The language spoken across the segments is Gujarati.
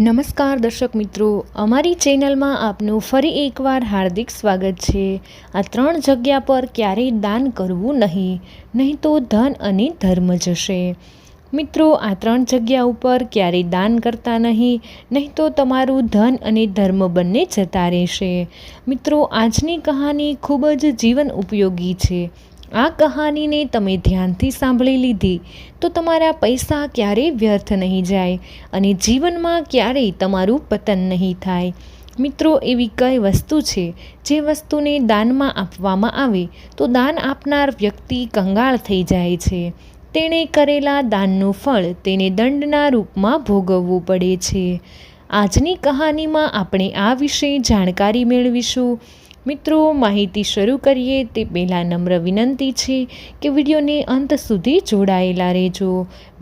નમસ્કાર દર્શક મિત્રો, અમારી ચેનલમાં આપનું ફરી એકવાર હાર્દિક સ્વાગત છે. આ ત્રણ જગ્યા પર ક્યારેય દાન કરવું નહીં નહીં તો ધન અને ધર્મ જશે. મિત્રો, આ ત્રણ જગ્યા ઉપર ક્યારેય દાન કરતા નહીં નહીં તો તમારું ધન અને ધર્મ બંને જતા રહેશે. મિત્રો, આજની કહાની ખૂબ જ જીવન ઉપયોગી છે. આ કહાનીને તમે ધ્યાનથી સાંભળી લીધી તો તમારા પૈસા ક્યારેય વ્યર્થ નહીં જાય અને જીવનમાં ક્યારેય તમારું પતન નહીં થાય. મિત્રો, એવી કઈ વસ્તુ છે જે વસ્તુને દાનમાં આપવામાં આવે તો દાન આપનાર વ્યક્તિ કંગાળ થઈ જાય છે. તેણે કરેલા દાનનું ફળ તેને દંડના રૂપમાં ભોગવવું પડે છે. આજની કહાનીમાં આપણે આ વિશે જાણકારી મેળવીશું. મિત્રો, માહિતી શરૂ કરીએ તે પહેલાં નમ્ર વિનંતી છે કે વિડીયોને અંત સુધી જોડાયેલા રહેજો.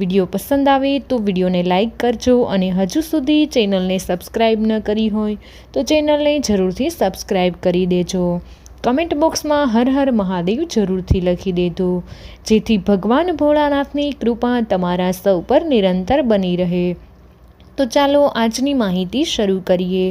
વીડિયો પસંદ આવે તો વિડીયોને લાઇક કરજો અને હજુ સુધી ચેનલને સબસ્ક્રાઈબ ન કરી હોય તો ચેનલને જરૂરથી સબસ્ક્રાઈબ કરી દેજો. કમેન્ટ બોક્સમાં હર હર મહાદેવ જરૂરથી લખી દેજો. જેથી ભગવાન ભોળાનાથની કૃપા તમારા સૌ પર નિરંતર બની રહે. તો ચાલો આજની માહિતી શરૂ કરીએ.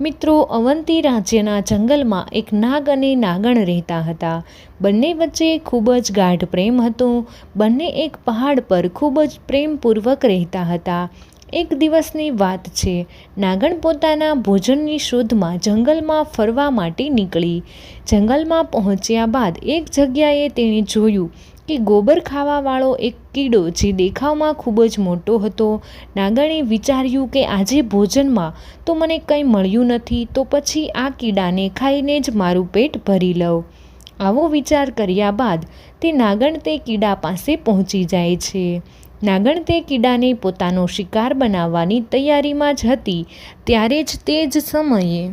મિત્રો, અવંતી રાજ્યના જંગલમાં એક નાગ અને નાગણ રહેતા હતા. બંને વચ્ચે ખૂબ જ ગાઢ પ્રેમ હતો. બંને એક પહાડ પર ખૂબ જ પ્રેમપૂર્વક રહેતા હતા. એક દિવસની વાત છે. નાગણ પોતાના ભોજનની શોધમાં જંગલમાં ફરવા માટે નીકળી. જંગલમાં પહોંચ્યા બાદ એક જગ્યાએ તેણે જોયું કે ગોબર ખાવાવાળો એક કીડો જે દેખાવમાં ખૂબ જ મોટો હતો. નાગણે વિચાર્યું કે આજે ભોજનમાં તો મને કંઈ મળ્યું નથી, તો પછી આ કીડાને ખાઈને જ મારું પેટ ભરી લઉં. આવો વિચાર કર્યા બાદ તે નાગણ તે કીડા પાસે પહોંચી જાય છે. નાગણ તે કીડાને પોતાનો શિકાર બનાવવાની તૈયારીમાં જ હતી, ત્યારે જ તે જ સમયે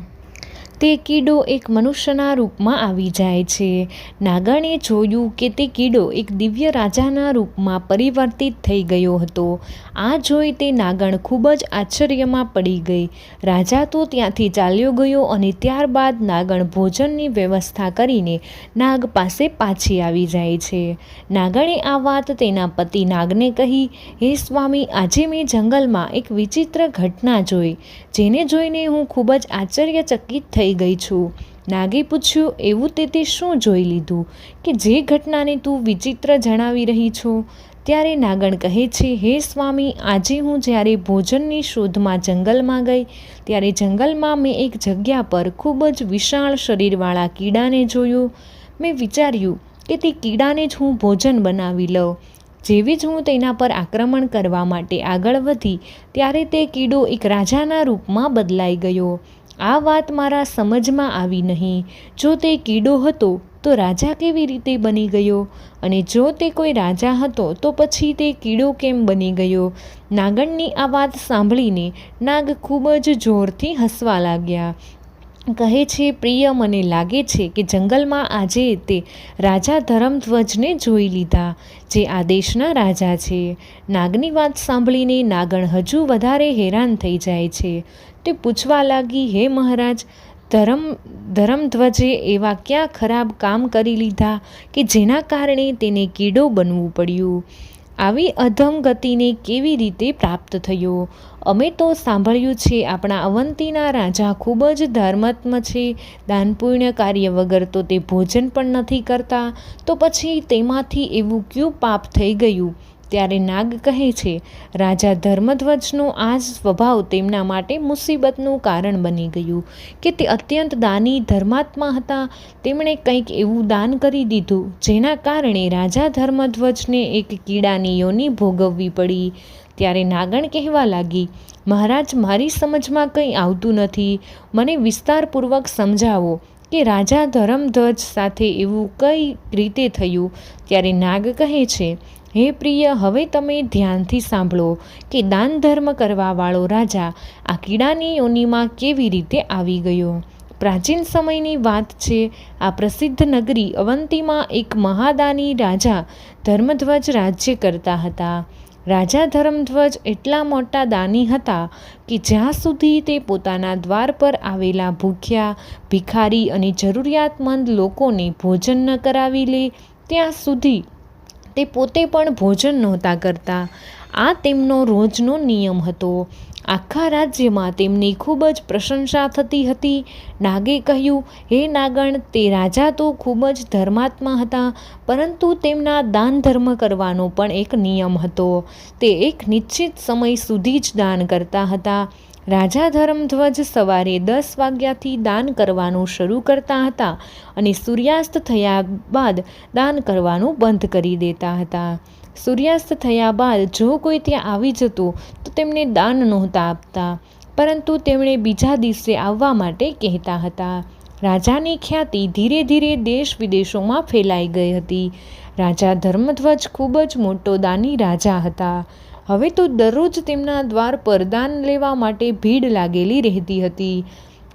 તે કીડો એક મનુષ્યના રૂપમાં આવી જાય છે. નાગણે જોયું કે તે કીડો એક દિવ્ય રાજાના રૂપમાં પરિવર્તિત થઈ ગયો હતો. આ જોઈ તે નાગણ ખૂબ જ આશ્ચર્યમાં પડી ગઈ. રાજા તો ત્યાંથી ચાલ્યો ગયો અને ત્યારબાદ નાગણ ભોજનની વ્યવસ્થા કરીને નાગ પાસે પાછી આવી જાય છે. નાગણે આ વાત તેના પતિ નાગને કહી, હે સ્વામી, આજે મેં જંગલમાં એક વિચિત્ર ઘટના જોઈ, જેને જોઈને હું ખૂબ જ આશ્ચર્યચકિત થઈ ગઈ છું. નાગે પૂછ્યું, એવું તે તે શું જોઈ લીધું? કે જે ઘટનાને તું વિચિત્ર જણાવી રહી છો? ત્યારે નાગણ કહે છે, હે સ્વામી, આજે હું જ્યારે ભોજનની શોધમાં જંગલમાં ગઈ, ત્યારે જંગલમાં મેં એક જગ્યા પર ખૂબ જ વિશાળ શરીરવાળા કીડાને જોયું. મેં વિચાર્યું કે તે કીડાને જ હું ભોજન બનાવી લઉં. જેવી જ હું તેના પર આક્રમણ કરવા માટે આગળ વધી, ત્યારે તે કીડો એક રાજાના રૂપમાં બદલાઈ ગયો. આ વાત મારા સમજમાં આવી નહીં. જો તે કીડો હતો તો રાજા કેવી રીતે બની ગયો? અને જો તે કોઈ રાજા હતો, તો પછી તે કીડો કેમ બની ગયો? નાગણની આ વાત સાંભળીને નાગ ખૂબ જ જોરથી હસવા લાગ્યા. કહે છે, પ્રિય, મને લાગે છે કે જંગલમાં આજે તે રાજા ધરમધ્વજને જોઈ લીધા, જે આ દેશના રાજા છે. નાગની વાત સાંભળીને નાગણ હજુ વધારે હેરાન થઈ જાય છે. તે પૂછવા લાગી, હે મહારાજ ધરમ ધરમધ્વજે એવા ક્યાં ખરાબ કામ કરી લીધા કે જેના કારણે તેને કીડો બનવું પડ્યું? આવી અધમ ગતિને કેવી રીતે પ્રાપ્ત થયો? અમે તો સાંભળ્યું છે, આપણા અવંતીના રાજા ખૂબ જ ધર્માત્મ છે. દાન પુણ્ય કાર્ય વગર તો તે ભોજન પણ નથી કરતા. તો પછી તેમાંથી એવું ક્યું પાપ થઈ ગયું? ત્યારે નાગ કહે છે, રાજા ધર્મધ્વજનો આ જ સ્વભાવ તેમના માટે મુસીબતનું કારણ બની ગયું કે તે અત્યંત દાની ધર્માત્મા હતા. તેમણે કંઈક એવું દાન કરી દીધું, જેના કારણે રાજા ધર્મધ્વજને એક કીડાની યોની ભોગવવી પડી. ત્યારે નાગણ કહેવા લાગી, મહારાજ, મારી સમજમાં કંઈ આવતું નથી. મને વિસ્તારપૂર્વક સમજાવો કે રાજા ધર્મધ્વજ સાથે એવું કઈ રીતે થયું? ત્યારે નાગ કહે છે હે પ્રિય, હવે તમે ધ્યાનથી સાંભળો કે દાન ધર્મ કરવાવાળો રાજા આ કીડાની યોનિમાં કેવી રીતે આવી ગયો. પ્રાચીન સમયની વાત છે, આ પ્રસિદ્ધ નગરી અવંતીમાં એક મહાદાની રાજા ધર્મધ્વજ રાજ્ય કરતા હતા. રાજા ધર્મધ્વજ એટલા મોટા દાની હતા કે જ્યાં સુધી તે પોતાના દ્વાર પર આવેલા ભૂખ્યા, ભિખારી અને જરૂરિયાતમંદ લોકોને ભોજન ન કરાવી લે, ત્યાં સુધી તે પોતે પણ ભોજન નહોતા કરતા. આ તેમનો રોજનો નિયમ હતો. આખા રાજ્યમાં તેમની ખૂબ જ પ્રશંસા થતી હતી. નાગે કહ્યું, હે નાગણ, તે રાજા તો ખૂબ જ ધર્માત્મા હતા, પરંતુ તેમના દાન ધર્મ કરવાનો પણ એક નિયમ હતો. તે એક નિશ્ચિત સમય સુધી જ દાન કરતા હતા. રાજા ધર્મધ્વજ સવારે દસ વાગ્યાથી દાન કરવાનું શરૂ કરતા હતા અને સૂર્યાસ્ત થયા બાદ દાન કરવાનું બંધ કરી દેતા હતા. સૂર્યાસ્ત થયા બાદ જો કોઈ ત્યાં આવી જતું, તો તેમને દાન નહોતા આપતા, પરંતુ તેમણે બીજા દિવસે આવવા માટે કહેતા હતા. રાજાની ખ્યાતિ ધીરે ધીરે દેશ વિદેશોમાં ફેલાઈ ગઈ હતી. રાજા ધર્મધ્વજ ખૂબ જ મોટો દાની રાજા હતા. હવે તો દરરોજ તેમના દ્વાર પર દાન લેવા માટે ભીડ લાગેલી રહેતી હતી.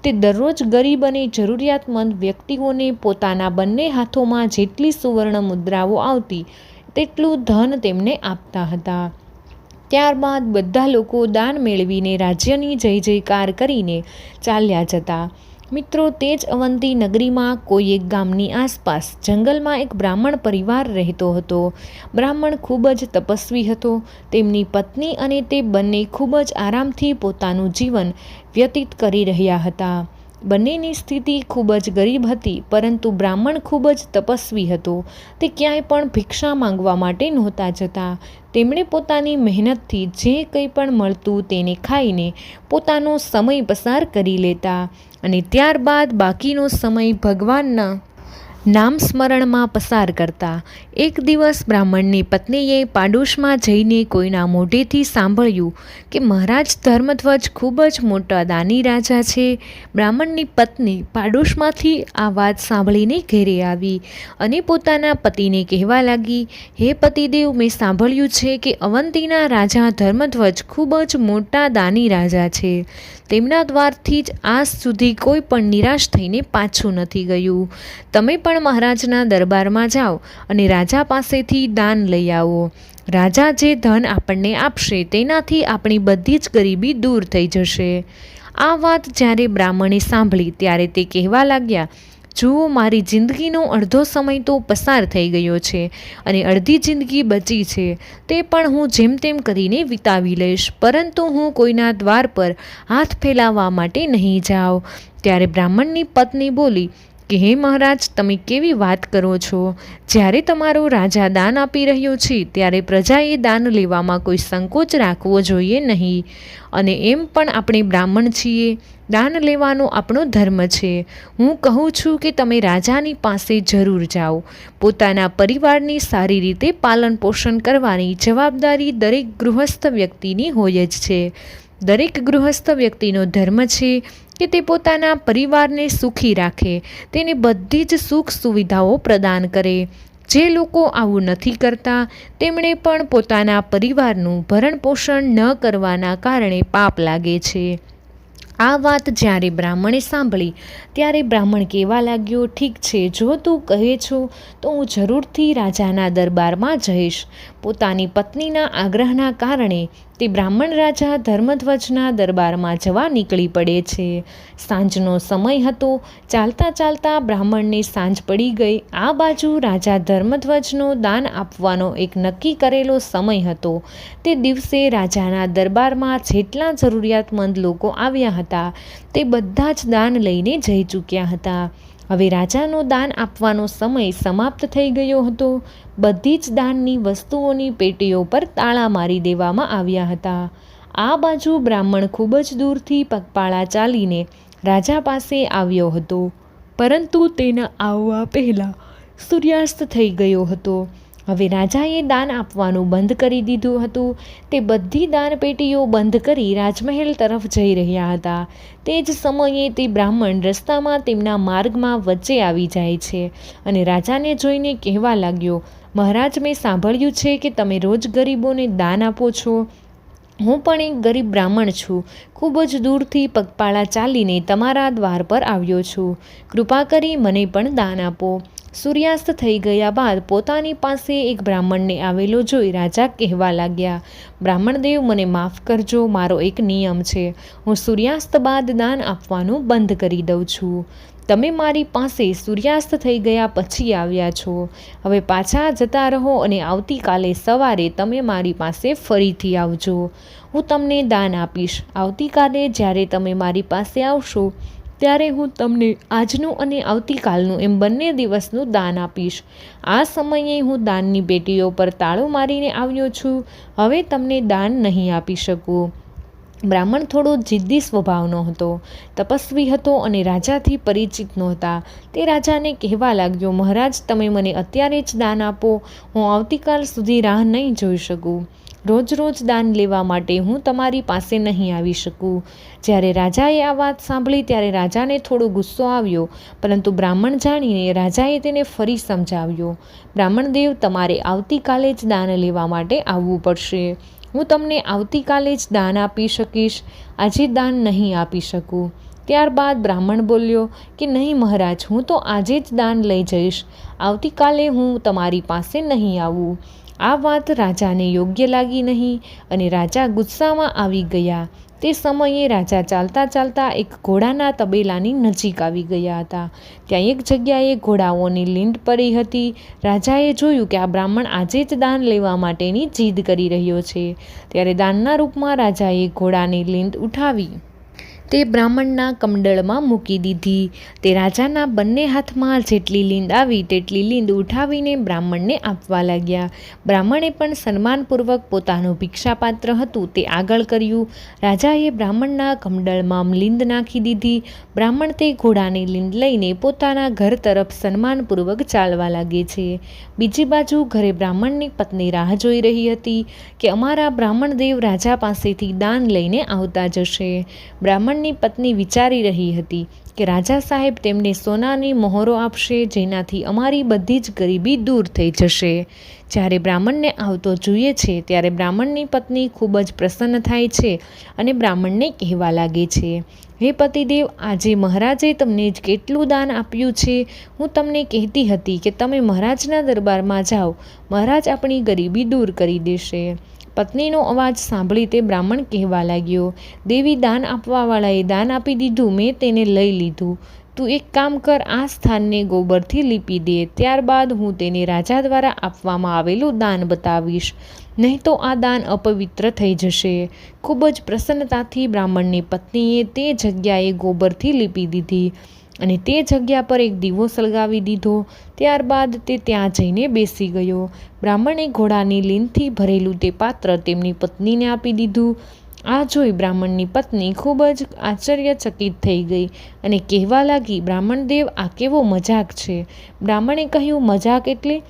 તે દરરોજ ગરીબ અને જરૂરિયાતમંદ વ્યક્તિઓને પોતાના બંને હાથોમાં જેટલી સુવર્ણ મુદ્રાઓ આવતી, તેટલું ધન તેમને આપતા હતા. ત્યારબાદ બધા લોકો દાન મેળવીને રાજ્યની જય જયકાર કરીને ચાલ્યા જતા. મિત્રો, તે જ અવંતી નગરીમાં કોઈ એક ગામની આસપાસ જંગલમાં એક બ્રાહ્મણ પરિવાર રહેતો હતો. બ્રાહ્મણ ખૂબ જ તપસ્વી હતો. તેમની પત્ની અને તે બંને ખૂબ જ આરામથી પોતાનું જીવન વ્યતીત કરી રહ્યા હતા. બંનેની સ્થિતિ ખૂબ જ ગરીબ હતી, પરંતુ બ્રાહ્મણ ખૂબ જ તપસ્વી હતો. તે ક્યાંય પણ ભિક્ષા માંગવા માટે નહોતા જતા. તેમણે પોતાની મહેનતથી જે કંઈ પણ મળતું તેને ખાઈને પોતાનો સમય પસાર કરી લેતા અને ત્યારબાદ બાકીનો સમય ભગવાનના નામ સ્મરણમાં પસાર કરતા એક દિવસ બ્રાહ્મણની પત્નીએ પાડોશમાં જઈને કોઈના મોઢેથી સાંભળ્યું કે મહારાજ ધર્મધ્વજ ખૂબ જ મોટા દાની રાજા છે. બ્રાહ્મણની પત્ની પાડોશમાંથી આ વાત સાંભળીને ઘેરે આવી અને પોતાના પતિને કહેવા લાગી, હે પતિદેવ, મેં સાંભળ્યું છે કે અવંતીના રાજા ધર્મધ્વજ ખૂબ જ મોટા દાની રાજા છે. તેમના દ્વારથી જ આજ સુધી કોઈ પણ નિરાશ થઈને પાછું નથી ગયું. તમે પણ મહારાજના દરબારમાં જાઓ અને રાજા પાસેથી દાન લઈ આવો. રાજા જે ધન આપણને આપશે તેનાથી આપણી બધી જ ગરીબી દૂર થઈ જશે. આ વાત જ્યારે બ્રાહ્મણે સાંભળી ત્યારે તે કહેવા લાગ્યા જુઓ, મારી જિંદગીનો અડધો સમય તો પસાર થઈ ગયો છે અને અડધી જિંદગી બચી છે. તે પણ હું જેમ તેમ કરીને વિતાવી લઈશ, પરંતુ હું કોઈના દ્વાર પર હાથ ફેલાવવા માટે નહીં જાઉં. ત્યારે બ્રાહ્મણની પત્ની બોલી કે હે મહારાજ, તમે કેવી વાત કરો છો? જ્યારે તમારો રાજા દાન આપી રહ્યો છે, ત્યારે પ્રજાએ દાન લેવામાં કોઈ સંકોચ રાખવો જોઈએ નહીં. અને એમ પણ આપણે બ્રાહ્મણ છીએ. દાન લેવાનો આપણો ધર્મ છે. હું કહું છું કે તમે રાજાની પાસે જરૂર જાઓ. પોતાના પરિવારની સારી રીતે પાલન પોષણ કરવાની જવાબદારી દરેક ગૃહસ્થ વ્યક્તિની હોય જ છે. દરેક ગૃહસ્થ વ્યક્તિનો ધર્મ છે. કે તે પોતાના પરિવારને સુખી રાખે, તેને બધી જ સુખ સુવિધાઓ પ્રદાન કરે. જે લોકો આવું નથી કરતા, તેમણે પણ પોતાના પરિવારનું ભરણ પોષણ ન કરવાના કારણે પાપ લાગે છે. આ વાત જ્યારે બ્રાહ્મણે સાંભળી, ત્યારે બ્રાહ્મણ કહેવા લાગ્યો, ઠીક છે, જો તું કહે છો, તો હું જરૂરથી રાજાના દરબારમાં જઈશ. પોતાની પત્નીના આગ્રહના કારણે તે બ્રાહ્મણ રાજા ધર્મધ્વજના દરબારમાં જવા નીકળી પડે છે. સાંજનો સમય હતો. ચાલતા ચાલતા બ્રાહ્મણને સાંજ પડી ગઈ. આ બાજુ રાજા ધર્મધ્વજનો દાન આપવાનો એક નક્કી કરેલો સમય હતો. તે દિવસે રાજાના દરબારમાં જેટલા જરૂરિયાતમંદ લોકો આવ્યા હતા, તે બધા જ દાન લઈને જઈ ચૂક્યા હતા. હવે રાજાનો દાન આપવાનો સમય સમાપ્ત થઈ ગયો હતો. બધી જ દાનની વસ્તુઓની પેટીઓ પર તાળા મારી દેવામાં આવ્યા હતા. આ બાજુ બ્રાહ્મણ ખૂબ જ દૂરથી પગપાળા ચાલીને રાજા પાસે આવ્યો હતો. પરંતુ તેના આવવા પહેલાં સૂર્યાસ્ત થઈ ગયો હતો. હવે રાજાએ દાન આપવાનું બંધ કરી દીધું હતું. તે બધી દાનપેટીઓ બંધ કરી રાજમહેલ તરફ જઈ રહ્યા હતા. તે જ સમયે તે બ્રાહ્મણ રસ્તામાં તેમના માર્ગમાં વચ્ચે આવી જાય છે અને રાજાને જોઈને કહેવા લાગ્યો, મહારાજ, મેં સાંભળ્યું છે કે તમે રોજ ગરીબોને દાન આપો છો. હું પણ એક ગરીબ બ્રાહ્મણ છું. ખૂબ જ દૂરથી પગપાળા ચાલીને તમારા દ્વાર પર આવ્યો છું. કૃપા કરી મને પણ દાન આપો. સૂર્યાસ્ત થઈ ગયા બાદ પોતાની પાસે એક બ્રાહ્મણને આવેલો જોઈ રાજા કહેવા લાગ્યા બ્રાહ્મણદેવ મને માફ કરજો, મારો એક નિયમ છે. હું સૂર્યાસ્ત બાદ દાન આપવાનું બંધ કરી દઉં છું. તમે મારી પાસે સૂર્યાસ્ત થઈ ગયા પછી આવ્યા છો. હવે પાછા જતા રહો અને આવતીકાલે સવારે તમે મારી પાસે ફરીથી આવજો. હું તમને દાન આપીશ. આવતીકાલે જ્યારે તમે મારી પાસે આવશો ત્યારે હું તમને આજનું અને આવતીકાલનું એમ બંને દિવસનું દાન આપીશ. આ સમયે હું દાનની પેટીઓ પર તાળું મારીને આવ્યો છું. હવે તમને દાન નહીં આપી શકું. બ્રાહ્મણ થોડો જિદ્દી સ્વભાવનો હતો તપસ્વી હતો અને રાજાથી પરિચિત નહોતા. તે રાજાને કહેવા લાગ્યો, મહારાજ, તમે મને અત્યારે જ દાન આપો. હું આવતીકાલ સુધી રાહ નહીં જોઈ શકું. રોજ રોજ દાન લેવા માટે હું તમારી પાસે નહીં આવી શકું. જ્યારે રાજાએ આ વાત સાંભળી ત્યારે રાજાને થોડો ગુસ્સો આવ્યો, પરંતુ બ્રાહ્મણ જાણીને રાજાએ તેને ફરી સમજાવ્યો બ્રાહ્મણદેવ તમારે આવતીકાલે જ દાન લેવા માટે આવવું પડશે. હું તમને આવતીકાલે જ દાન આપી શકીશ. આજે દાન નહીં આપી શકું. ત્યારબાદ બ્રાહ્મણ બોલ્યો, કે નહીં મહારાજ, હું તો આજે જ દાન લઈ જઈશ. આવતીકાલે હું તમારી પાસે નહીં આવું. આ વાત રાજાને યોગ્ય લાગી નહીં અને રાજા ગુસ્સામાં આવી ગયા. તે સમયે રાજા ચાલતા ચાલતા એક ઘોડાના તબેલાની નજીક આવી ગયા હતા. ત્યાં એક જગ્યાએ ઘોડાઓની લીંડ પડી હતી. રાજાએ જોયું કે આ બ્રાહ્મણ આજે જ દાન લેવા માટેની જીદ કરી રહ્યો છે. ત્યારે દાનના રૂપમાં રાજાએ ઘોડાની લીંડ ઉઠાવી તે બ્રાહ્મણના કમંડળમાં મૂકી દીધી. તે રાજાના બંને હાથમાં જેટલી લીંડ આવી તેટલી લીંડ ઉઠાવીને બ્રાહ્મણને આપવા લાગ્યા. બ્રાહ્મણે પણ સન્માનપૂર્વક પોતાનું ભિક્ષાપાત્ર હતું તે આગળ કર્યું. રાજાએ બ્રાહ્મણના કમંડળમાં લીંદ નાખી દીધી. બ્રાહ્મણ તે ઘોડાની લીંડ લઈને પોતાના ઘર તરફ સન્માનપૂર્વક ચાલવા લાગે છે. બીજી બાજુ ઘરે બ્રાહ્મણની પત્ની રાહ જોઈ રહી હતી કે અમારા બ્રાહ્મણ દેવ રાજા પાસેથી દાન લઈને આવતા જશે. બ્રાહ્મણ બ્રાહ્મણની પત્ની વિચારી રહી હતી કે રાજા સાહેબ તેમને સોનાની મોહરો આપશે, જેનાથી અમારી બધી જ ગરીબી દૂર થઈ જશે. જ્યારે બ્રાહ્મણને આવતો જોઈએ છે, ત્યારે બ્રાહ્મણની પત્ની ખૂબ જ પ્રસન્ન થાય છે અને બ્રાહ્મણને કહેવા લાગે છે, હે પતિદેવ, આજે મહારાજે તમને જ કેટલું દાન આપ્યું છે? હું તમને કહેતી હતી કે તમે મહારાજના દરબારમાં જાઓ. મહારાજ આપણી ગરીબી દૂર કરી દેશે. પત્નીનો અવાજ સાંભળી તે બ્રાહ્મણ કહેવા લાગ્યો, દેવી દાન આપવાવાળાએ દાન આપી દીધું, મેં તેને લઈ લીધું. તું એક કામ કર, આ સ્થાનને ગોબરથી લીપી દે. ત્યારબાદ હું તેને રાજા દ્વારા આપવામાં આવેલું દાન બતાવીશ. નહીં તો આ દાન અપવિત્ર થઈ જશે. ખૂબ જ પ્રસન્નતાથી બ્રાહ્મણની પત્નીએ તે જગ્યાએ ગોબરથી લીપી દીધી. અને તે જગ્યા પર એક દીવો સળગાવી દીધો. ત્યારબાદ તે ત્યાં જઈને બેસી ગયો. બ્રાહ્મણે ઘોડાની લીનથી ભરેલું તે પાત્ર તેમની પત્નીને આપી દીધું. આ જોઈ બ્રાહ્મણની પત્ની ખૂબ જ આશ્ચર્યચકિત થઈ ગઈ અને કહેવા લાગી બ્રાહ્મણદેવ આ કેવો મજાક છે? બ્રાહ્મણે કહ્યું, મજાક એટલે?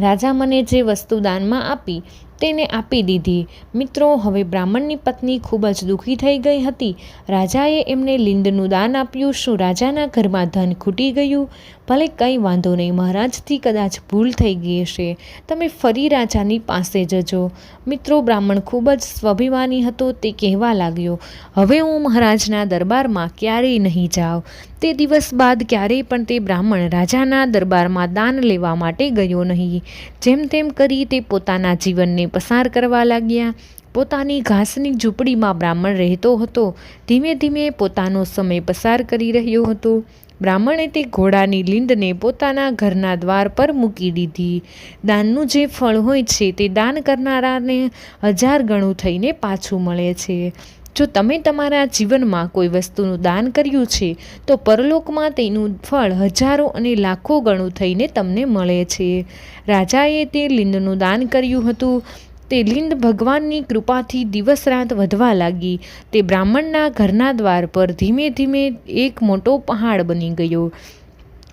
રાજા મને જે વસ્તુ દાનમાં આપી તેને આપી દીધી. મિત્રો, હવે બ્રાહ્મણની પત્ની ખૂબ જ દુઃખી થઈ ગઈ હતી. રાજાએ એમને લિંદનું દાન આપ્યું, શું રાજાના ઘરમાં ધન ખૂટી ગયું? ભલે કંઈ વાંધો નહીં, મહારાજથી કદાચ ભૂલ થઈ ગઈ હશે. તમે ફરી રાજાની પાસે જજો. મિત્રો, બ્રાહ્મણ ખૂબ જ સ્વાભિમાની હતો, તે કહેવા લાગ્યો, હવે હું મહારાજના દરબારમાં ક્યારેય નહીં જાઉં. તે દિવસ બાદ ક્યારેય પણ તે બ્રાહ્મણ રાજાના દરબારમાં દાન લેવા માટે ગયો નહીં. જેમ તેમ કરી તે પોતાના જીવનને પસાર કરવા લાગ્યા. પોતાની ઘાસની ઝૂંપડીમાં બ્રાહ્મણ રહેતો હતો. ધીમે ધીમે પોતાનો સમય પસાર કરી રહ્યો હતો. બ્રાહ્મણે તે ઘોડાની લીંદને પોતાના ઘરના દ્વાર પર મૂકી દીધી. દાનનું જે ફળ હોય છે તે દાન કરનારાને હજાર ગણું થઈને પાછું મળે છે. જો તમે તમારા જીવનમાં કોઈ વસ્તુનું દાન કર્યું છે, તો પરલોકમાં તેનું ફળ હજારો અને લાખો ગણું થઈને તમને મળે છે. રાજાએ તે લીંદનું દાન કર્યું હતું. તે લિંદ ભગવાનની કૃપાથી દિવસ રાત વધવા લાગી. તે બ્રાહ્મણના ઘરના દ્વાર પર ધીમે ધીમે એક મોટો પહાડ બની ગયો.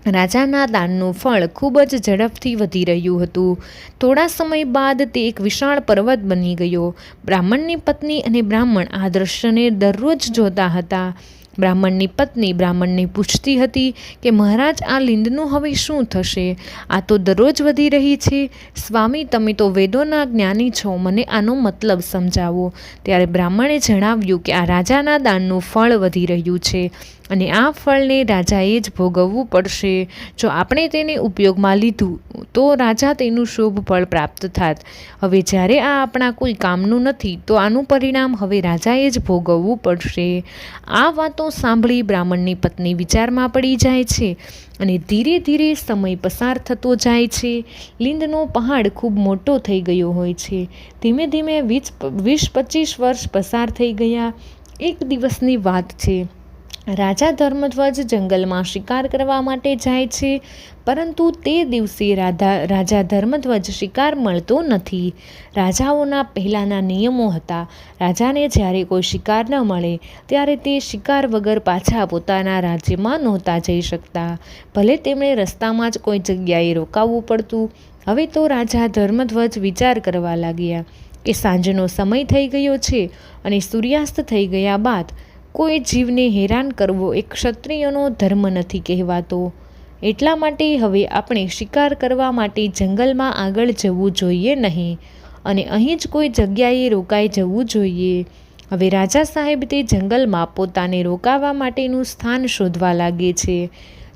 રાજાના દાનનું ફળ ખૂબ જ ઝડપથી વધી રહ્યું હતું. થોડા સમય બાદ તે એક વિશાળ પર્વત બની ગયો. બ્રાહ્મણની પત્ની અને બ્રાહ્મણ આ દ્રશ્યને દરરોજ જોતા હતા. બ્રાહ્મણની પત્ની બ્રાહ્મણને પૂછતી હતી કે, મહારાજ, આ લિંદનું હવે શું થશે? આ તો દરરોજ વધી રહી છે. સ્વામી, તમે તો વેદોના જ્ઞાની છો. મને આનો મતલબ સમજાવો. ત્યારે બ્રાહ્મણે જણાવ્યું કે, આ રાજાના દાનનું ફળ વધી રહ્યું છે. અને આ ફળને રાજાએ જ ભોગવવું પડશે. જો આપણે તેને ઉપયોગમાં લીધું, તો રાજા તેનું શુભ ફળ પ્રાપ્ત થાત. હવે જ્યારે આ આપણા કોઈ કામનું નથી, તો આનું પરિણામ હવે રાજાએ જ ભોગવવું પડશે. આ વાતો સાંભળી બ્રાહ્મણની પત્ની વિચારમાં પડી જાય છે અને ધીરે ધીરે સમય પસાર થતો જાય છે. લીંદનો પહાડ ખૂબ મોટો થઈ ગયો હોય છે. ધીમે ધીમે વીસ વીસ પચીસ વર્ષ પસાર થઈ ગયા. એક દિવસની વાત છે. રાજા ધર્મધ્વજ જંગલમાં શિકાર કરવા માટે જાય છે, પરંતુ તે દિવસે રાધા, રાજા ધર્મધ્વજ શિકાર મળતો નથી. રાજાઓના પહેલાંના નિયમો હતા. રાજાને જ્યારે કોઈ શિકાર ન મળે, ત્યારે તે શિકાર વગર પાછા પોતાના રાજ્યમાં નહોતા જઈ શકતા. ભલે તેમણે રસ્તામાં જ કોઈ જગ્યાએ રોકાવવું પડતું, હવે તો રાજા ધર્મધ્વજ વિચાર કરવા લાગ્યા કે સાંજનો સમય થઈ ગયો છે અને સૂર્યાસ્ત થઈ ગયા બાદ કોઈ જીવને હેરાન કરવો એ ક્ષત્રિયનો ધર્મ નથી કહેવાતો. એટલા માટે હવે આપણે શિકાર કરવા માટે જંગલમાં આગળ જવું જોઈએ નહીં અને અહીં જ કોઈ જગ્યાએ રોકાઈ જવું જોઈએ. હવે રાજા સાહેબ તે જંગલમાં પોતાને રોકાવા માટેનું સ્થાન શોધવા લાગે છે.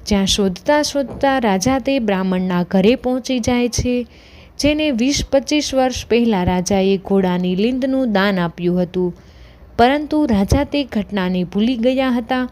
જ્યાં શોધતા શોધતા રાજા તે બ્રાહ્મણના ઘરે પહોંચી જાય છે, જેને વીસ પચીસ વર્ષ પહેલાં રાજાએ ઘોડાની લીંદનું દાન આપ્યું હતું. પરંતુ રાજા તે ઘટનાને ભૂલી ગયા હતા.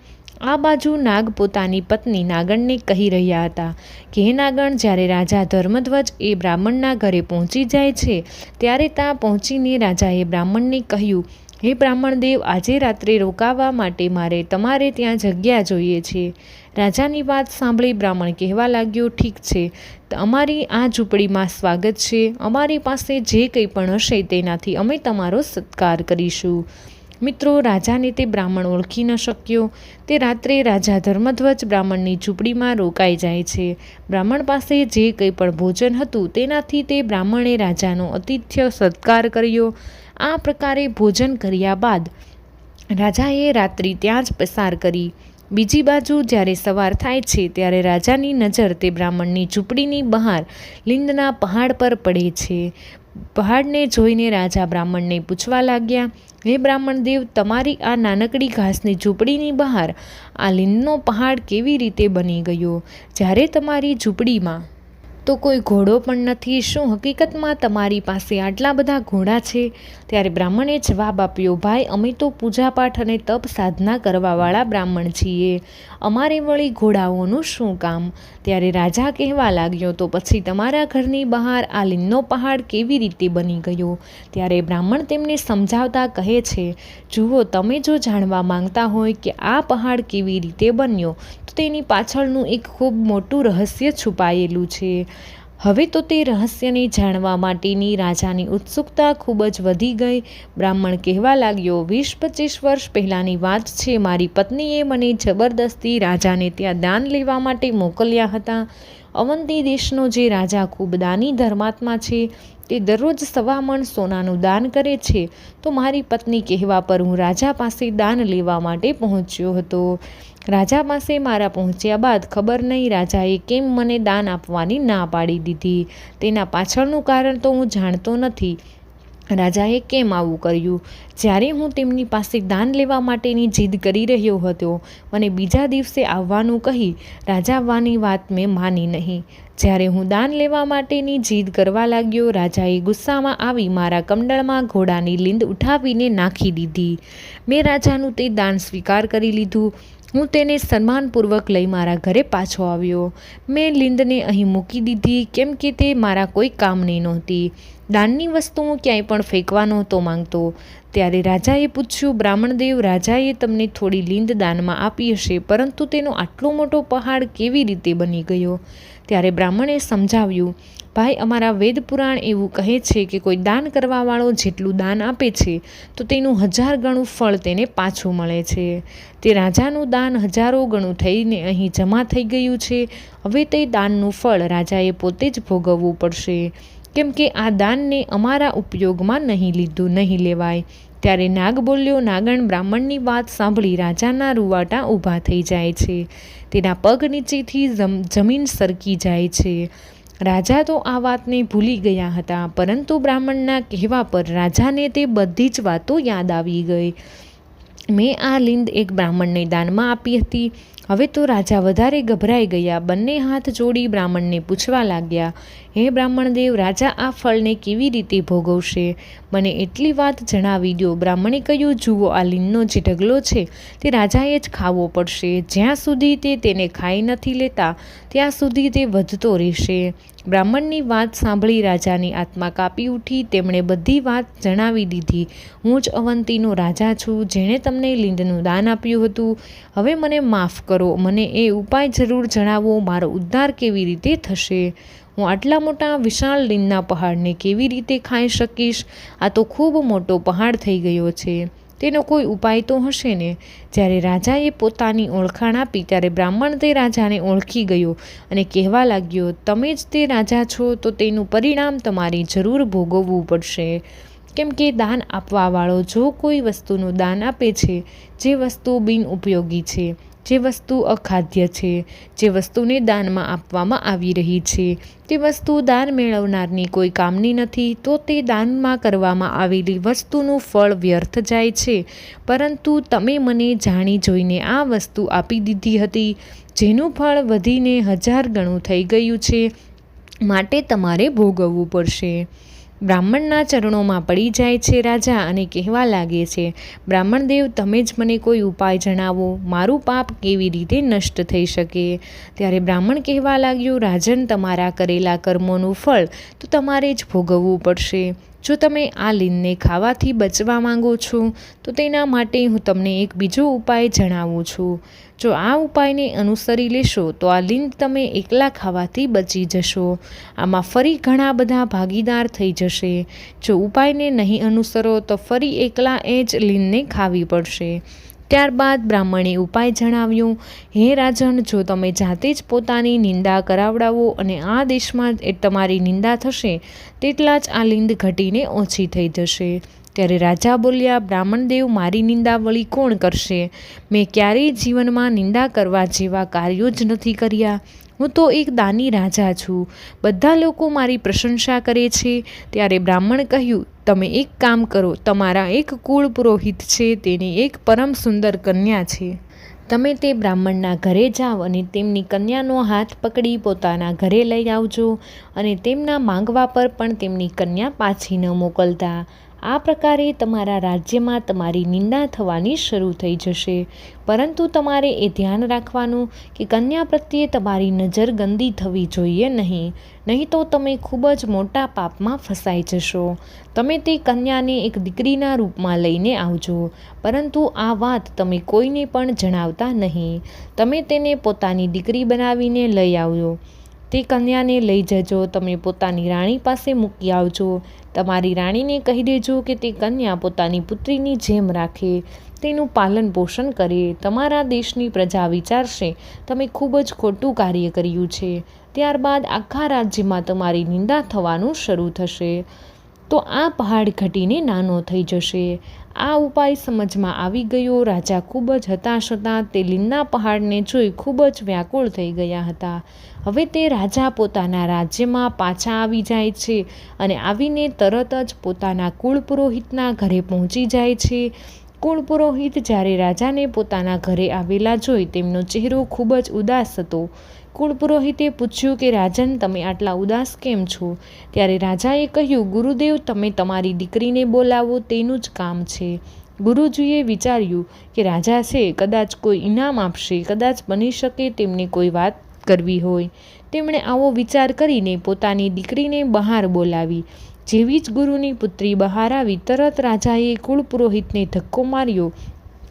આ બાજુ નાગ પોતાની પત્ની નાગણને કહી રહ્યા હતા કે, હે નાગણ, જ્યારે રાજા ધર્મધ્વજ એ બ્રાહ્મણના ઘરે પહોંચી જાય છે, ત્યારે ત્યાં પહોંચીને રાજાએ બ્રાહ્મણને કહ્યું, હે બ્રાહ્મણદેવ આજે રાત્રે રોકાવા માટે મારે તમારે ત્યાં જગ્યા જોઈએ છે. રાજાની વાત સાંભળી બ્રાહ્મણ કહેવા લાગ્યો, ઠીક છે, અમારી આ ઝૂંપડીમાં સ્વાગત છે. અમારી પાસે જે કંઈ પણ હશે તેનાથી અમે તમારો સત્કાર કરીશું. મિત્રો, રાજાને તે બ્રાહ્મણ ઓળખી ન શક્યો. તે રાત્રે રાજા ધર્મધ્વજ બ્રાહ્મણની ઝૂંપડીમાં રોકાઈ જાય છે. બ્રાહ્મણ પાસે જે કંઈ પણ ભોજન હતું તેનાથી તે બ્રાહ્મણે રાજાનો અતિથ્ય સત્કાર કર્યો. આ પ્રકારે ભોજન કર્યા બાદ રાજાએ રાત્રિ ત્યાં જ પસાર કરી. બીજી બાજુ જ્યારે સવાર થાય છે ત્યારે રાજાની નજર તે બ્રાહ્મણની ઝૂંપડીની બહાર લીંદના પહાડ પર પડે છે. પહાડને જોઈને રાજા બ્રાહ્મણને પૂછવા લાગ્યા, હે બ્રાહ્મણ દેવ, તમારી આ નાનકડી ઘાસની ઝૂંપડીની બહાર આ લીંદનો પહાડ કેવી રીતે બની ગયો? જ્યારે તમારી ઝૂંપડીમાં તો કોઈ ઘોડો પણ નથી, શું હકીકતમાં તમારી પાસે આટલા બધા ઘોડા છે? ત્યારે બ્રાહ્મણે જવાબ આપ્યો, ભાઈ, અમે તો પૂજાપાઠ અને તપ સાધના કરવાવાળા બ્રાહ્મણ છીએ. અમારે વળી ઘોડાઓનું શું કામ? ત્યારે રાજા કહેવા લાગ્યો, તો પછી તમારા ઘરની બહાર આ લીંબનો પહાડ કેવી રીતે બની ગયો? ત્યારે બ્રાહ્મણ તેમને સમજાવતા કહે છે, જુઓ, તમે જો જાણવા માંગતા હોય કે આ પહાડ કેવી રીતે બન્યો, તો તેની પાછળનું એક ખૂબ મોટું રહસ્ય છુપાયેલું છે. હવે તો તે રહસ્યને જાણવા માટેની રાજાની ઉત્સુકતા ખૂબ જ વધી ગઈ. બ્રાહ્મણ કહેવા લાગ્યો, વીસ પચીસ વર્ષ પહેલાંની વાત છે, મારી પત્નીએ મને જબરદસ્તી રાજાને ત્યાં દાન લેવા માટે મોકલ્યા હતા. અવંતી દેશનો જે રાજા ખૂબ દાની ધર્માત્મા છે તે દરરોજ સવા મણ સોનાનું દાન કરે છે. તો મારી પત્ની કહેવા પર હું રાજા પાસે દાન લેવા માટે પહોંચ્યો હતો. રાજા પાસે મારા પહોંચ્યા બાદ ખબર નહીં રાજાએ કેમ મને દાન આપવાની ના પાડી દીધી. તેના પાછળનું કારણ તો હું જાણતો નથી. રાજાએ કેમ આવું કર્યું? જ્યારે હું તેમની પાસે દાન લેવા માટેની જીદ કરી રહ્યો હતો મને બીજા દિવસે આવવાનું કહી રાજા આવવાની વાત મેં માની નહીં. જ્યારે હું દાન લેવા માટેની જીદ કરવા લાગ્યો, રાજાએ ગુસ્સામાં આવી મારા કમંડળમાં ઘોડાની લીંદ ઉઠાવીને નાખી દીધી. મેં રાજાનું તે દાન સ્વીકાર કરી લીધું. હું તેને સન્માનપૂર્વક લઈ મારા ઘરે પાછો આવ્યો. મેં લીંદને અહીં મૂકી દીધી, કેમ કે તે મારા કોઈ કામની નહોતી. દાનની વસ્તુ હું ક્યાંય પણ ફેંકવા નહોતો માંગતો. ત્યારે રાજાએ પૂછ્યું, બ્રાહ્મણદેવ, રાજાએ તમને થોડી લીંદ દાનમાં આપી હશે, પરંતુ તેનો આટલો મોટો પહાડ કેવી રીતે બની ગયો? ત્યારે બ્રાહ્મણે સમજાવ્યું ભાઈ અમારા વેદ પુરાણ એવું કહે છે કે કોઈ દાન કરવાવાળો જેટલું દાન આપે છે, તો તેનું હજાર ગણું ફળ તેને પાછું મળે છે. તે રાજાનું દાન હજારો ગણું થઈને અહીં જમા થઈ ગયું છે. હવે તે દાનનું ફળ રાજાએ પોતે જ ભોગવવું પડશે. કેમ કે આ દાનને અમારા ઉપયોગમાં નહીં લીધું, નહીં લેવાય. ત્યારે નાગ બોલ્યો, નાગણ બ્રાહ્મણની વાત સાંભળી રાજાના રૂવાટા ઊભા થઈ જાય છે. તેના પગ નીચેથી જમીન સરકી જાય છે. રાજા તો આ વાતને ભૂલી ગયા હતા, પરંતુ બ્રાહ્મણના કહેવા પર રાજાને તે બધી જ વાતો યાદ આવી ગઈ. મેં આ લીંદ એક બ્રાહ્મણને દાનમાં આપી હતી. હવે તો રાજા વધારે ગભરાઈ ગયા. બંને હાથ જોડી બ્રાહ્મણને પૂછવા લાગ્યા, હે બ્રાહ્મણદેવ, રાજા આ ફળને કેવી રીતે ભોગવશે? મને એટલી વાત જણાવી દો બ્રાહ્મણે કહ્યું, જુઓ, આ લીંદનો જે ઢગલો છે તે રાજાએ જ ખાવો પડશે. જ્યાં સુધી તે તેને ખાઈ નથી લેતા, ત્યાં સુધી તે વધતો રહેશે. બ્રાહ્મણની વાત સાંભળી રાજાની આત્મા કાપી ઉઠી. તેમણે બધી વાત જણાવી દીધી. હું જ અવંતીનો રાજા છું, જેણે તમને લીંદનું દાન આપ્યું હતું. હવે મને માફ કરો મને એ ઉપાય જરૂર જણાવો, મારો ઉદ્ધાર કેવી રીતે થશે? હું આટલા મોટા વિશાળ લીંદના પહાડને કેવી રીતે ખાઈ શકીશ? આ તો ખૂબ મોટો પહાડ થઈ ગયો છે. તેનો કોઈ ઉપાય તો હશે ને? જ્યારે રાજાએ પોતાની ઓળખાણ આપી, ત્યારે બ્રાહ્મણ તે રાજાને ઓળખી ગયો અને કહેવા લાગ્યો, તમે જ તે રાજા છો, તો તેનું પરિણામ તમારે જરૂર ભોગવવું પડશે. કેમ કે દાન આપવાવાળો જો કોઈ વસ્તુનું દાન આપે છે, જે વસ્તુ બિનઉપયોગી છે જે વસ્તુ અખાદ્ય છે, જે વસ્તુને દાનમાં આપવામાં આવી રહી છે તે વસ્તુ દાન મેળવનારની કોઈ કામની નથી, તો તે દાનમાં કરવામાં આવેલી વસ્તુનું ફળ વ્યર્થ જાય છે. પરંતુ તમે મને જાણી જોઈને આ વસ્તુ આપી દીધી હતી, જેનું ફળ વધીને હજાર ગણું થઈ ગયું છે, માટે તમારે ભોગવવું પડશે. બ્રાહ્મણના ચરણોમાં પડી જાય છે રાજા અને કહેવા લાગે છે બ્રાહ્મણદેવ તમે જ મને કોઈ ઉપાય જણાવો. મારું પાપ કેવી રીતે નષ્ટ થઈ શકે? ત્યારે બ્રાહ્મણ કહેવા લાગ્યું, રાજન, તમારા કરેલા કર્મોનું ફળ તો તમારે જ ભોગવવું પડશે. જો તમે આ લીનને ખાવાથી બચવા માંગો છો, તો તેના માટે હું તમને એક બીજો ઉપાય જણાવું છું. જો આ ઉપાયને અનુસરી લેશો, તો આ લીંદ તમે એકલા ખાવાથી બચી જશો. આમાં ફરી ઘણા બધા ભાગીદાર થઈ જશે. જો ઉપાયને નહીં અનુસરો, તો ફરી એકલા એ જ લીંદને ખાવી પડશે. ત્યારબાદ બ્રાહ્મણે ઉપાય જણાવ્યું, હે રાજન, જો તમે જાતે જ પોતાની નિંદા કરાવડાવો અને આ દેશમાં એ તમારી નિંદા થશે, તેટલા જ આ લીંદ ઘટીને ઓછી થઈ જશે. ત્યારે રાજા બોલ્યા બ્રાહ્મણદેવ મારી નિંદા વળી કોણ કરશે? મેં ક્યારેય જીવનમાં નિંદા કરવા જેવા કાર્યો જ નથી કર્યા. હું તો એક દાની રાજા છું. બધા લોકો મારી પ્રશંસા કરે છે. ત્યારે બ્રાહ્મણ કહ્યું, તમે એક કામ કરો, તમારા એક કુળ પુરોહિત છે, તેની એક પરમ સુંદર કન્યા છે. તમે તે બ્રાહ્મણના ઘરે જાઓ અને તેમની કન્યાનો હાથ પકડી પોતાના ઘરે લઈ આવજો અને તેમના માંગવા પર પણ તેમની કન્યા પાછી ન મોકલતા. આ પ્રકારે તમારા રાજ્યમાં તમારી નિંદા થવાની શરૂ થઈ જશે. પરંતુ તમારે એ ધ્યાન રાખવાનું કે કન્યા પ્રત્યે તમારી નજર ગંદી થવી જોઈએ નહીં. નહીં તો તમે ખૂબ જ મોટા પાપમાં ફસાઈ જશો. તમે તે કન્યાને એક દીકરીના રૂપમાં લઈને આવજો. પરંતુ આ વાત તમે કોઈને પણ જણાવતા નહીં. તમે તેને પોતાની દીકરી બનાવીને લઈ આવજો. તે કન્યાને લઈ જજો. તમે પોતાની રાણી પાસે મૂકી આવજો. તમારી રાણીને કહી દેજો કે તે કન્યા પોતાની પુત્રીની જેમ રાખે, તેનું પાલન પોષણ કરે, તમારા દેશની પ્રજા વિચારશે, તમે ખૂબ જ ખોટું કાર્ય કર્યું છે. ત્યારબાદ આખા રાજ્યમાં તમારી નિંદા થવાનું શરૂ થશે. તો આ પહાડ ઘટીને નાનો થઈ જશે. આ ઉપાય સમજમાં આવી ગયો. રાજા ખૂબ જ હતાશ હતા. તે લીંદના પહાડને જોઈ ખૂબ જ વ્યાકુળ થઈ ગયા હતા. હવે તે રાજા પોતાના રાજ્યમાં પાછા આવી જાય છે અને આવીને તરત જ પોતાના કુળ પુરોહિતના ઘરે પહોંચી જાય છે. કુળ પુરોહિત જ્યારે રાજાને પોતાના ઘરે આવેલા જોઈ તેમનો ચહેરો ખૂબ જ ઉદાસ હતો. કુળ પુરોહિતે પૂછ્યું કે, રાજન, તમે આટલા ઉદાસ કેમ છો? ત્યારે રાજાએ કહ્યું, ગુરુદેવ, તમે તમારી દીકરીને બોલાવો, તેનું જ કામ છે. ગુરુજીએ વિચાર્યું કે, રાજા છે, કદાચ કોઈ ઇનામ આપશે, કદાચ બની શકે તેમને કોઈ વાત કરવી હોય. તેમણે આવો વિચાર કરીને પોતાની દીકરીને બહાર બોલાવી. જેવી જ ગુરુની પુત્રી બહાર આવી, તરત રાજાએ કુળ પુરોહિતને ધક્કો માર્યો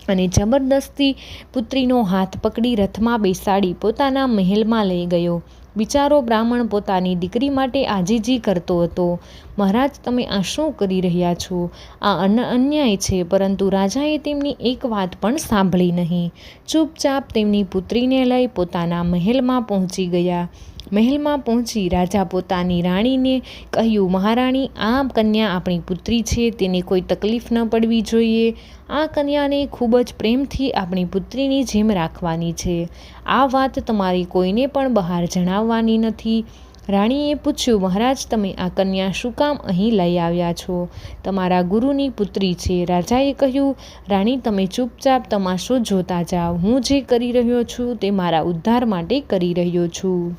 અને જબરદસ્તી પુત્રીનો હાથ પકડી રથમાં બેસાડી પોતાના મહેલમાં લઈ ગયો. બિચારો બ્રાહ્મણ પોતાની દીકરી માટે આજીજી કરતો હતો. મહારાજ, તમે આ શું કરી રહ્યા છો? આ અન અન્યાય છે, પરંતુ રાજાએ તેમની એક વાત પણ સાંભળી નહીં. ચૂપચાપ તેમની પુત્રીને લઈ પોતાના મહેલમાં પહોંચી ગયા. મહેલમાં પહોંચી રાજા પોતાની રાણીને કહ્યું, મહારાણી, આ કન્યા આપણી પુત્રી છે, તેને કોઈ તકલીફ ન પડવી જોઈએ. આ કન્યાને ખૂબ જ પ્રેમથી આપણી પુત્રીની જેમ રાખવાની છે. આ વાત તમારી કોઈને પણ બહાર જણાવવાની નથી. રાણીએ પૂછ્યું, મહારાજ, તમે આ કન્યા શું કામ અહીં લઈ આવ્યા છો? તમારા ગુરુની પુત્રી છે. રાજાએ કહ્યું, રાણી, તમે ચૂપચાપ તમાશો જોતા જાઓ. હું જે કરી રહ્યો છું તે મારા ઉદ્ધાર માટે કરી રહ્યો છું.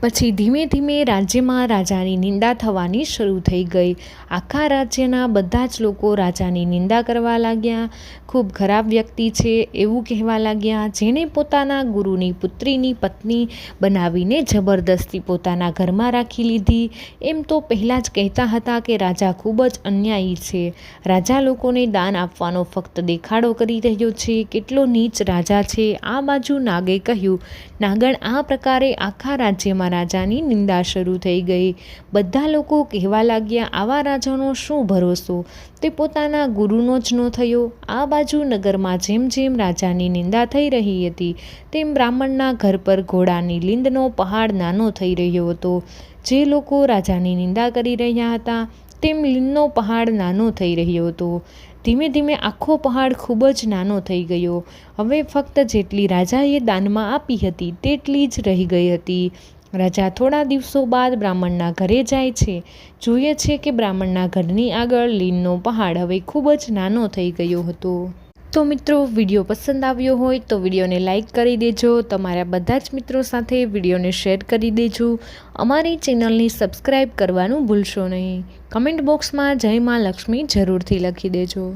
પછી ધીમે ધીમે રાજ્યમાં રાજાની નિંદા થવાની શરૂ થઈ ગઈ. આખા રાજ્યના બધા જ લોકો રાજાની નિંદા કરવા લાગ્યા. ખૂબ ખરાબ વ્યક્તિ છે એવું કહેવા લાગ્યા. જેણે પોતાના ગુરુની પુત્રીની પત્ની બનાવીને જબરદસ્તી પોતાના ઘરમાં રાખી લીધી. એમ તો પહેલાં જ કહેતા હતા કે રાજા ખૂબ જ અન્યાયી છે. રાજા લોકોને દાન આપવાનો ફક્ત દેખાડો કરી રહ્યો છે. કેટલો નીચ રાજા છે. આ બાજુ નાગે કહ્યું, નાગણ, આ પ્રકારે આખા રાજ્યમાં રાજાની નિંદા શરૂ થઈ ગઈ. બધા લોકો કહેવા લાગ્યા, આવા રાજાનો શું ભરોસો? તે પોતાના ગુરુનો જ ન થયો. આ બાજુ નગરમાં જેમ જેમ રાજાની નિંદા થઈ રહી હતી, તેમ બ્રાહ્મણના ઘર પર ઘોડાની લીંદનો પહાડ નાનો થઈ રહ્યો હતો. જે લોકો રાજાની નિંદા કરી રહ્યા હતા, તેમ લીંદનો પહાડ નાનો થઈ રહ્યો હતો. ધીમે ધીમે આખો પહાડ ખૂબ જ નાનો થઈ ગયો. હવે ફક્ત જેટલી રાજાએ દાનમાં આપી હતી, તેટલી જ રહી ગઈ હતી. રાજા થોડા દિવસો બાદ બ્રાહ્મણના ઘરે જાય છે. જોઈએ છે કે બ્રાહ્મણના ઘરની આગળ લીનનો પહાડ હવે ખૂબ જ નાનો થઈ ગયો હતો. તો મિત્રો, વીડિયો પસંદ આવ્યો હોય તો વિડીયોને લાઇક કરી દેજો, તમારા બધા જ મિત્રો સાથે વિડીયોને શેર કરી દેજો. અમારી ચેનલને સબસ્ક્રાઈબ કરવાનું ભૂલશો નહીં. કમેન્ટ બોક્સમાં જય મા લક્ષ્મી જરૂરથી લખી દેજો.